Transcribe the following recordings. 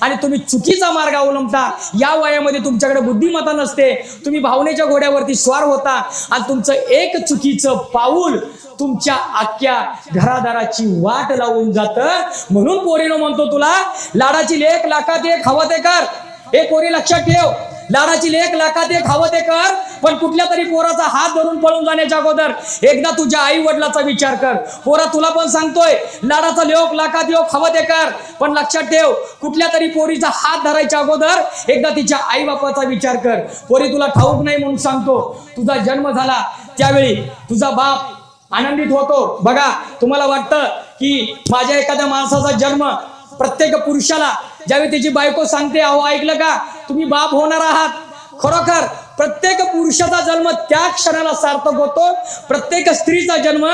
आणि तुम्ही चुकीचा मार्ग अवलंबता. या वयामध्ये तुमच्याकडे बुद्धिमत्ता नसते. तुम्ही भावनेच्या घोड्यावरती स्वार होता. आणि तुमचं एक चुकीचं पाऊल तुमच्या अख्ख्या घरादाराची वाट लावून जात. म्हणून पोरीनो म्हणतो तुला लाडाची लेख लाखात एक हवं ते कर. हे पोरी लक्षात ठेव. लाडाची लेख लाखात एक हवं ते कर पण कुठल्या तरी पोराचा हात धरून पळून जाण्याच्या अगोदर एकदा तुझ्या आई वडिलाचा विचार कर. पोरा तुला पण सांगतोय लाडाचा लेख लाखात योग हवं ते कर पण लक्षात ठेव कुठल्या तरी पोरीचा हात धरायच्या अगोदर एकदा तिच्या आई बापाचा विचार कर. पोरी तुला ठाऊक नाही म्हणून सांगतो तुझा जन्म झाला त्यावेळी तुझा बाप आनंदित होतो. बघा तुम्हाला वाटतं की माझ्या एखाद्या माणसाचा जन्म प्रत्येक पुरुषाला ज्यावेळी तिची बायको सांगते अहो ऐकलं का? तुम्ही बाप होणार आहात. खरोखर प्रत्येक पुरुषाचा जन्म त्या क्षणाला सार्थक होतो. प्रत्येक स्त्रीचा जन्म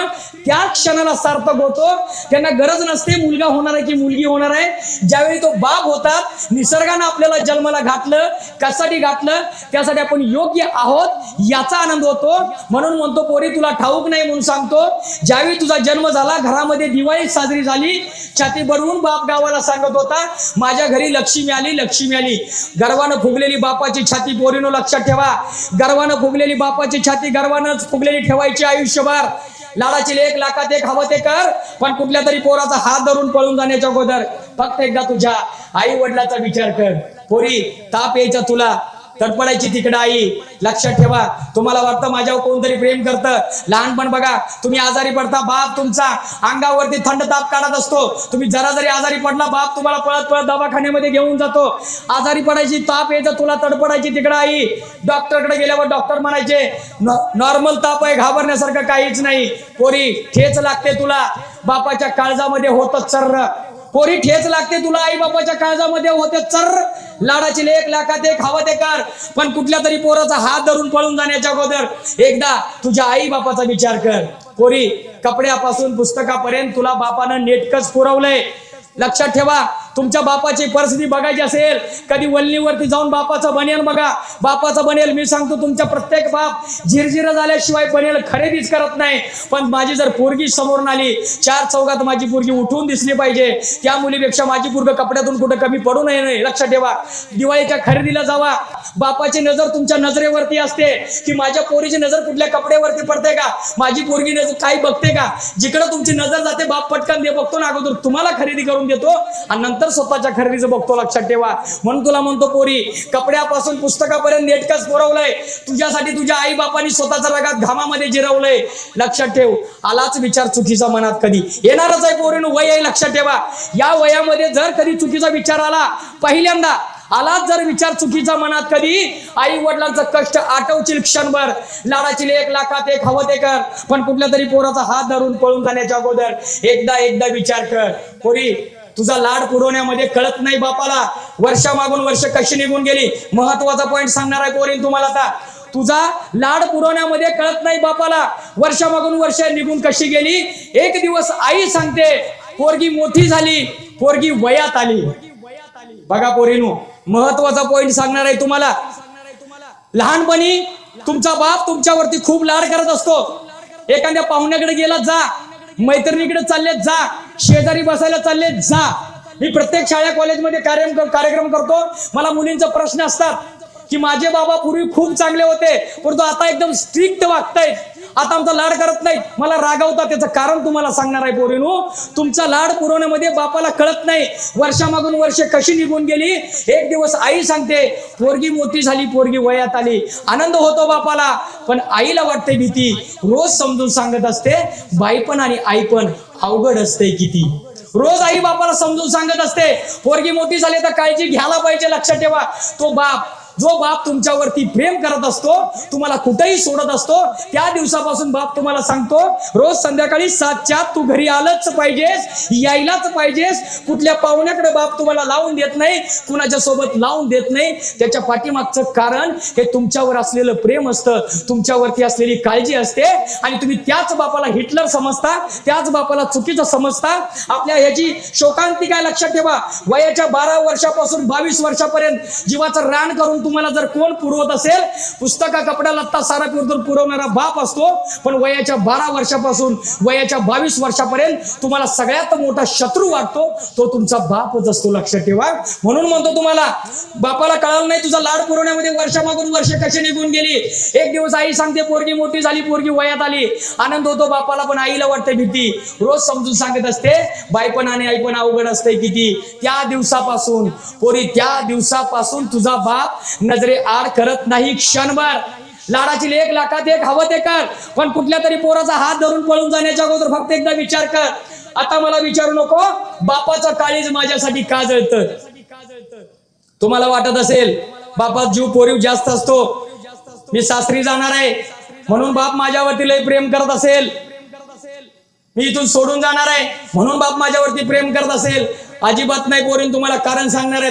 त्या क्षणाला सार्थक होतो. त्यांना गरज नसते मुलगा होणार आहे की मुलगी होणार आहे. ज्यावेळी तो बाप होतात निसर्गानं आपल्याला जन्माला घातलं कशासाठी घातलं त्यासाठी आपण योग्य आहोत याचा आनंद होतो. म्हणून म्हणतो पोरी तुला ठाऊक नाही म्हणून सांगतो. ज्यावेळी तुझा जन्म झाला घरामध्ये दिवाळी साजरी झाली छाती भरवून बाप गावाला सांगत होता माझ्या घरी लक्ष्मी आली लक्ष्मी आली. गर्वानं फुगलेली बापाची छाती पोरीनो लक्षात ठेवा. गर्वानं फुगलेली बापाची छाती गर्वानंच फुगलेली ठेवायची आयुष्यभर. लाडाची लेख लाखात एक हवं ते कर पण कुठल्या तरी पोराचा हात धरून पळून जाण्याच्या अगोदर फक्त एकदा तुझ्या आई वडिलाचा विचार कर. पोरी ताप यायचा तुला. तडपडायची तिकडं आई. लक्षात ठेवा. तुम्हाला वाटतं माझ्यावर कोणतरी प्रेम करतं? लहानपण बघा तुम्ही आजारी पडता बाप तुमचा अंगावरती थंड ताप काढत असतो. तुम्ही जरा जरी आजारी पडला बाप तुम्हाला पळत पळत दवाखान्यामध्ये घेऊन जातो. आजारी पडायची ताप यायचं तुला तडपडायची तिकडं आई. डॉक्टरकडे गेल्यावर डॉक्टर म्हणायचे नॉर्मल ताप आहे घाबरण्यासारखं काहीच नाही. पोरी ठेच लागते तुला. बापाच्या काळजामध्ये होत सर्र पोरी ठेच लागते तुला आई बापाच्या काळजामध्ये होते चर. लाडाची लेख लाखात एक हवा ते कर पण कुठल्या तरी पोराचा हात धरून पळून जाण्याच्या अगोदर एकदा तुझ्या आई बापाचा विचार कर. पोरी कपड्यापासून पुस्तकापर्यंत तुला बापानं नेटकच पुरवलंय. लक्षात ठेवा तुमच्या बापाची परिस्थिती बघायची असेल कधी वल्लीवरती जाऊन बापाचं बनेल बघा. बापाचं बनेल मी सांगतो तुमच्या प्रत्येक बाप झिरझिर झाल्याशिवाय बनेल खरेदीच करत नाही. पण माझी जर पोरगी समोरून आली चार चौकात माझी पोरगी उठून दिसली पाहिजे. त्या मुलीपेक्षा माझी पोरग कपड्यातून कुठं कमी पडू नये नाही लक्षात ठेवा. दिवाळीच्या खरेदीला जावा. बापाची नजर तुमच्या नजरेवरती असते. की माझ्या पोरीची नजर कुठल्या कपड्यावरती पडते का? माझी पोरगी नजर काही बघते का? जिकडं तुमची नजर जाते बाप पटकन दे बघतो ना अगोदर. तुम्हाला खरेदी करून देतो आणि नंतर स्वतःच्या खरेदीचं बघतो लक्षात ठेवा. म्हणून तुला म्हणतो पोरी कपड्यापासून पुस्तकापर्यंत नेटकच पुरवलंय. तुझ्यासाठी तुझ्या आई बापानी स्वतःच्या रगात घामामध्ये जिरवलंय. लक्षात ठेव आलाच विचार चुकीचा मनात कधी. येणारच आहे पोरीनं वय आहे लक्षात ठेवा. या वयामध्ये जर कधी चुकीचा विचार आला पहिल्यांदा आलाच जर विचार चुकीचा मनात कधी आई वडिलांचं कष्ट आठवशील क्षणभर. लाडाची एक लाखात एक हवं ते कर पण कुठल्या तरी पोराचा हात धरून पळून जाण्याच्या अगोदर एकदा एकदा विचार कर. पोरी तुझा लाड पुरवण्यामध्ये कळत नाही बापाला. वर्षामागून वर्ष कशी निघून गेली? महत्त्वाचा पॉईंट सांगणार आहे पोरीन तुम्हाला आता. तुझा लाड पुरवण्यामध्ये कळत नाही बापाला. वर्षामागून वर्ष निघून कशी गेली? एक दिवस आई सांगते पोरगी मोठी झाली पोरगी वयात आली. बघा पोरीनो महत्त्वाचा पॉईंट सांगणार आहे तुम्हाला. लहानपणी तुमचा बाप तुमच्यावरती खूप लाड करत असतो. एखाद्या पाहुण्याकडे गेला जा. मैत्रिणीकडे चालले जा. शेजारी बसायला चालले जा. मी प्रत्येक शाळा कॉलेजमध्ये कार्यक्रम कार्यक्रम करतो. मला मुलींचा प्रश्न असतात की माझे बाबा पूर्वी खूप चांगले होते परंतु आता एकदम स्ट्रिक्ट वागतायत. आता आमचा लाड करत नाही मला रागावता त्याचं कारण तुम्हाला सांगणार आहे पोरीनो. तुमचा लाड पुरवण्यामध्ये बापाला कळत नाही. वर्षामागून वर्ष कशी निघून गेली एक दिवस आई सांगते पोरगी मोठी झाली पोरगी वयात आली. आनंद होतो बापाला पण आईला वाटते भीती. रोज समजून सांगत असते बाई पण आणि आई पण अवघड असते किती. रोज आई बापाला समजून सांगत असते पोरगी मोठी झाली तर काळजी घ्यायला पाहिजे लक्षात ठेवा. तो बाप जो बाप तुमच्यावरती प्रेम करत असतो तुम्हाला कुठेही सोडत असतो त्या दिवसापासून बाप तुम्हाला सांगतो रोज संध्याकाळी सातच्या तू घरी आलंच पाहिजेस यायलाच पाहिजेस. कुठल्या पाहुण्याकडे बाप तुम्हाला लावून देत नाही कुणाच्या सोबत लावून देत नाही. त्याच्या पाठीमागचं कारण हे तुमच्यावर असलेलं प्रेम असतं तुमच्यावरती असलेली काळजी असते. आणि तुम्ही त्याच बापाला हिटलर समजता त्याच बापाला चुकीचं समजता. आपल्या ह्याची शोकांती काय लक्षात ठेवा. वयाच्या बारा वर्षापासून बावीस वर्षापर्यंत जीवाचं रान करून तुम्हाला जर कोण पुरवत असेल पुस्तका कपडा लत्ता सारा पुरवणारा बाप असतो पण वयाच्या बारा वर्षापासून वयाच्या बावीस वर्षापर्यंत तुम्हाला सगळ्यात मोठा शत्रू वाटतो तो तुमचा बापच असतो लक्षात ठेवा. म्हणून म्हणतो तुम्हाला बापाला कळालं नाही तुझा लाड पुरवण्यामध्ये वर्षामागून वर्ष कशी निघून गेली? एक दिवस आई सांगते पोरगी मोठी झाली पोरगी वयात आली. आनंद होतो बापाला पण आईला वाटते भीती. रोज समजून सांगत असते बायपण आणि आई पण अवघड असते किती? त्या दिवसापासून पोरी त्या दिवसापासून तुझा बाप नजरे आड करत नाही क्षणभर. लाडाची एक लाखात एक हवं ते कर. पण कुठल्या तरी पोराचा हात धरून पळून जाण्याच्या अगोदर फक्त एकदा विचार कर. आता मला विचारू नको बापाचं काळीज माझ्यासाठी का जळतं? तुम्हाला वाटत असेल बापात जीव पोरीव जास्त असतो. मी सासरी जाणार आहे. म्हणून बाप माझ्यावरती लय प्रेम करत असेल. मी इथून सोडून जाणार आहे. म्हणून बाप माझ्यावरती प्रेम करत असेल. अजिबात नाही पोरीन तुम्हाला कारण सांगणार आहे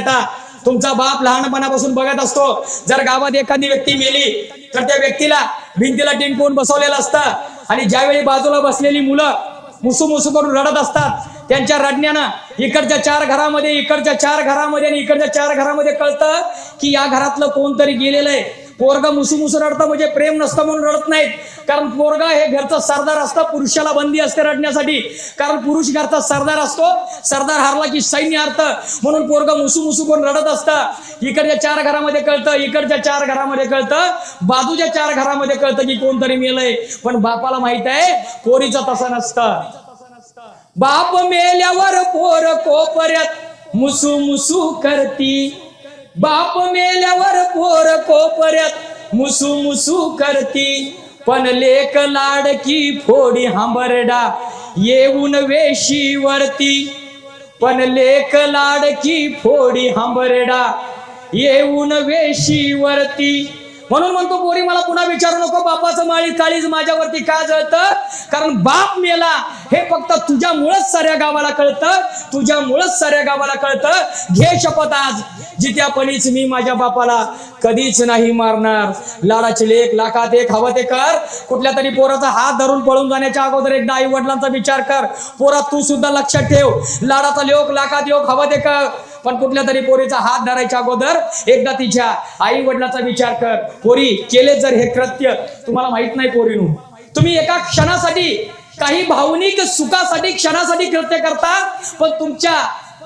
तुमचा बाप लहानपणापासून बघत असतो. जर गावात एखादी व्यक्ती मेली तर त्या व्यक्तीला भिंतीला टिंकवून बसवलेलं असतं. आणि ज्यावेळी बाजूला बसलेली मुलं मुसू मुसू करून रडत असतात त्यांच्या रडण्यानं इकडच्या चार घरामध्ये इकडच्या चार घरामध्ये आणि इकडच्या चार घरामध्ये कळतं की या घरातलं कोणतरी गेलेलं आहे. पोरगा मुसू मुसू रडतं म्हणजे प्रेम नसतं म्हणून रडत नाहीत. कारण पोरगा हे घरचा सरदार असतं पुरुषाला बंदी असते रडण्यासाठी. कारण पुरुष घरचा सरदार असतो सरदार हारला की सैन्य हरतं. म्हणून पोरगा मुसू मुसू करून रडत असतं. इकडच्या चार घरामध्ये कळतं इकडच्या चार घरामध्ये कळतं बाजूच्या चार घरामध्ये कळतं की कोणतरी मेलंय. पण बापाला माहीत आहे पोरीचं तसं नसतं. बाप मेल्यावर पोर कोपऱ्यात मुसू मुसू करती. बाप मेल्यावर पोर कोपऱ्यात मुसू मुसू करती. पण लेक लाडकी फोडी हांबरडा येऊन वेशीवरती पण लेक लाडकी फोडी हांबरडा येऊन वेशीवरती म्हणून म्हणतो पोरी मला पुन्हा विचारू नको बापाचं माळी काळीज माझ्यावरती का जळतं? कारण बाप मेला. हे फक्त तुझ्यामुळेच साऱ्या गावाला कळतं. तुझ्यामुळेच साऱ्या गावाला कळतं. घे शपथ आज. जित्यापणीच मी माझ्या बापाला कधीच नाही मारणार. लाडाचे लेख लाखात एक हवं ते कर. कुठल्या तरी पोराचा हात धरून पळून जाण्याच्या अगोदर एकदा आई वडिलांचा विचार कर. पोरा तू सुद्धा लक्षात ठेव. लाडाचा लोक लाखात योग हवं ते कर. पण कुठल्या तरी पोरीचा हात धरायच्या अगोदर एकदा तिच्या आई वडिलाचा विचार कर. पोरी केले जर हे कृत्य तुम्हाला माहीत नाही पोरीनू. तुम्ही एका क्षणासाठी काही भावनिक सुखासाठी क्षणासाठी कृत्य करता पण तुमच्या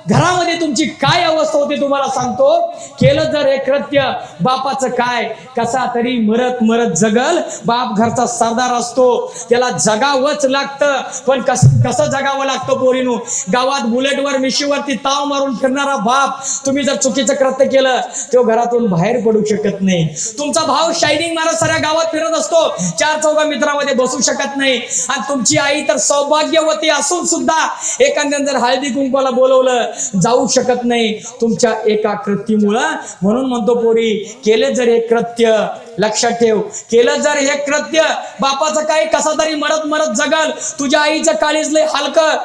घरामध्ये तुमची काय अवस्था होती तुम्हाला सांगतो? केलं जर हे कृत्य बापाचं काय? कसा तरी मरत मरत जगल बाप घरचा सरदार असतो. त्याला जगावंच लागतं पण कस कसं जगावं लागतं पोरीनू? गावात बुलेटवर मिशीवरती ताव मारून फिरणारा बाप तुम्ही जर चुकीचं कृत्य केलं तो घरातून बाहेर पडू शकत नाही. तुमचा भाव शायनिंग मारत साऱ्या गावात फिरत असतो. चार चौघा मित्रामध्ये बसू शकत नाही. आणि तुमची आई तर सौभाग्यवती असून सुद्धा एखाद्याने जर हळदी कुंकवाला बोलवलं जाऊ शकत नाही तुमच्या एका कृतीमुळं म्हणून म्हणतो पोरी केले जर हे कृत्य लक्षात ठेव. केलं जर हे कृत्य बापाचं काही कसा तरी मरत मरत जगल. तुझ्या आईचं काळीच लय हलकं.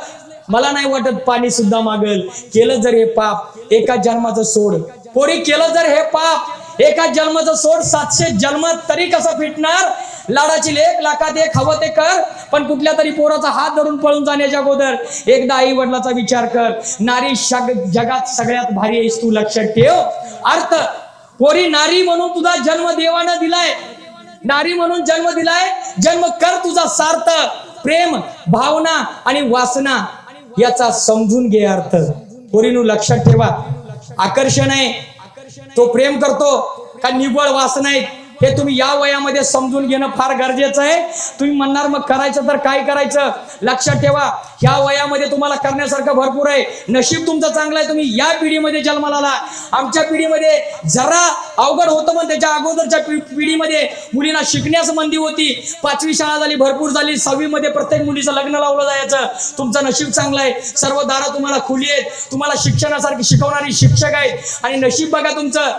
मला नाही वाटत पाणी सुद्धा मागल. केलं जर हे पाप एका जन्माचं सोड. पोरी केलं जर हे पाप एका जन्माचं सोड सातशे जन्म तरी कसं फिटणार? लाडाची लेख लाखात एक हवं ते कर पण कुठल्या तरी पोराचा हात धरून पळून जाण्याच्या अगोदर एकदा आई वडिलाचा विचार कर. नारी शग जगात सगळ्यात भारी आहेस तू लक्षात ठेव. अर्थ पोरी नारी म्हणून तुझा जन्म देवानं दिलाय. नारी म्हणून जन्म दिलाय जन्म कर तुझा सार्थ. प्रेम भावना आणि वासना याचा समजून घे अर्थ. पोरीनू लक्षात ठेवा. आकर्षण आहे. तो प्रेम करतो का निव्वळ वासना आहे हे तुम्ही या वयामध्ये समजून घेणं फार गरजेचं आहे. तुम्ही म्हणणार मग करायचं तर काय करायचं? लक्षात ठेवा ह्या वयामध्ये तुम्हाला करण्यासारखं भरपूर आहे. नशीब तुमचं चांगलं आहे तुम्ही या पिढीमध्ये जन्माला आला. आमच्या पिढीमध्ये जरा अवघड होतं पण त्याच्या अगोदरच्या पिढीमध्ये मुलींना शिकण्यास मंदी होती. पाचवी शाळा झाली भरपूर झाली. सहावीमध्ये प्रत्येक मुलीचं लग्न लावलं जायचं. तुमचं नशीब चांगलं आहे. सर्व दारा तुम्हाला खुली आहेत. तुम्हाला शिक्षणासारखी शिकवणारी शिक्षक आहेत. आणि नशीब बघा तुमचं.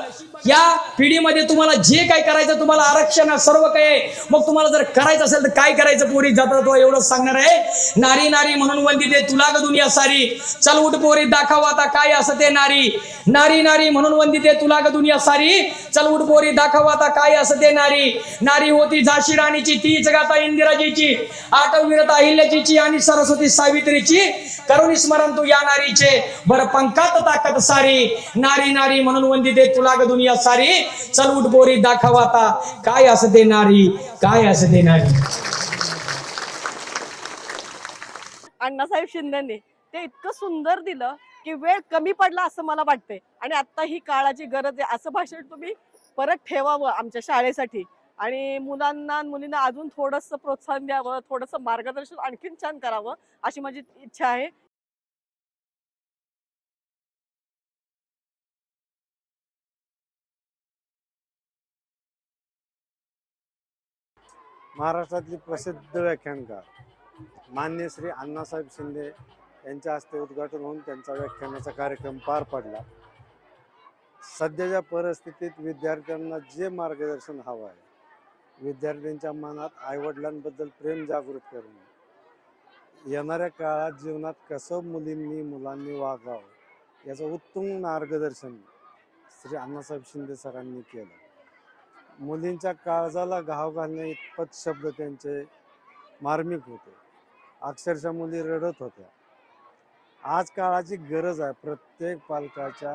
या पिढीमध्ये तुम्हाला जे काय करायचं तुम्हाला आरक्षण सर्व काही आहे. मग तुम्हाला जर करायचं असेल तर काय करायचं? पोरी जातात तो एवढंच सांगणार आहे. नारी नारी म्हणून वंदिते तुला ग दुनिया सारी. चल उठ पोरी दाखव आता काय असं ते नारी. नारी नारी म्हणून वंदिते तुला ग दुनिया सारी. चल उठ पोरी दाखव आता काय असं ते नारी. नारी होती झाशी राणीची तीच गाता इंदिराजीची. आठवीरता अहिल्याजीची आणि सरस्वती सावित्रीची. करुणी स्मरण तू या नारीचे. बर पंकात ताकद सारी. नारी नारी म्हणून वंदिते तुला ग दुनिया दुनिया सारी. चल उठ बोरी दाखव आता. काय असं देणारी? काय असं देणारी? अण्णासाहेब शिंदेनी ते इतकं सुंदर दिलं की वेळ कमी पडला असं मला वाटतंय. आणि आता ही काळाची गरज आहे असं भाषण तुम्ही परत ठेवावं आमच्या शाळेसाठी. आणि मुलांना मुलींना अजून थोडंसं प्रोत्साहन द्यावं थोडंसं मार्गदर्शन आणखीन छान करावं अशी माझी इच्छा आहे. महाराष्ट्रातली प्रसिद्ध व्याख्यानकार मान्य श्री अण्णासाहेब शिंदे यांच्या हस्ते उद्घाटन होऊन त्यांचा व्याख्यानाचा कार्यक्रम पार पडला. सध्याच्या परिस्थितीत विद्यार्थ्यांना जे मार्गदर्शन हवं आहे विद्यार्थ्यांच्या मनात आईवडिलांबद्दल प्रेम जागृत करणे येणाऱ्या काळात जीवनात कसं मुलींनी मुलांनी वागावं याचं उत्तम मार्गदर्शन श्री अण्णासाहेब शिंदे सरांनी केलं. मुलींच्या काळजाला घाव घालणे इतपत शब्द त्यांचे मार्मिक होते. अक्षरशः मुली रडत होत्या. आज काळाची गरज आहे. प्रत्येक पालकाच्या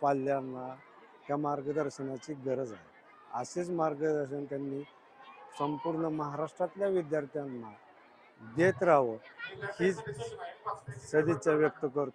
पाल्यांना त्या मार्गदर्शनाची गरज आहे. असेच मार्गदर्शन त्यांनी संपूर्ण महाराष्ट्रातल्या विद्यार्थ्यांना देत राहावं हीच सदिच्छा व्यक्त करतो.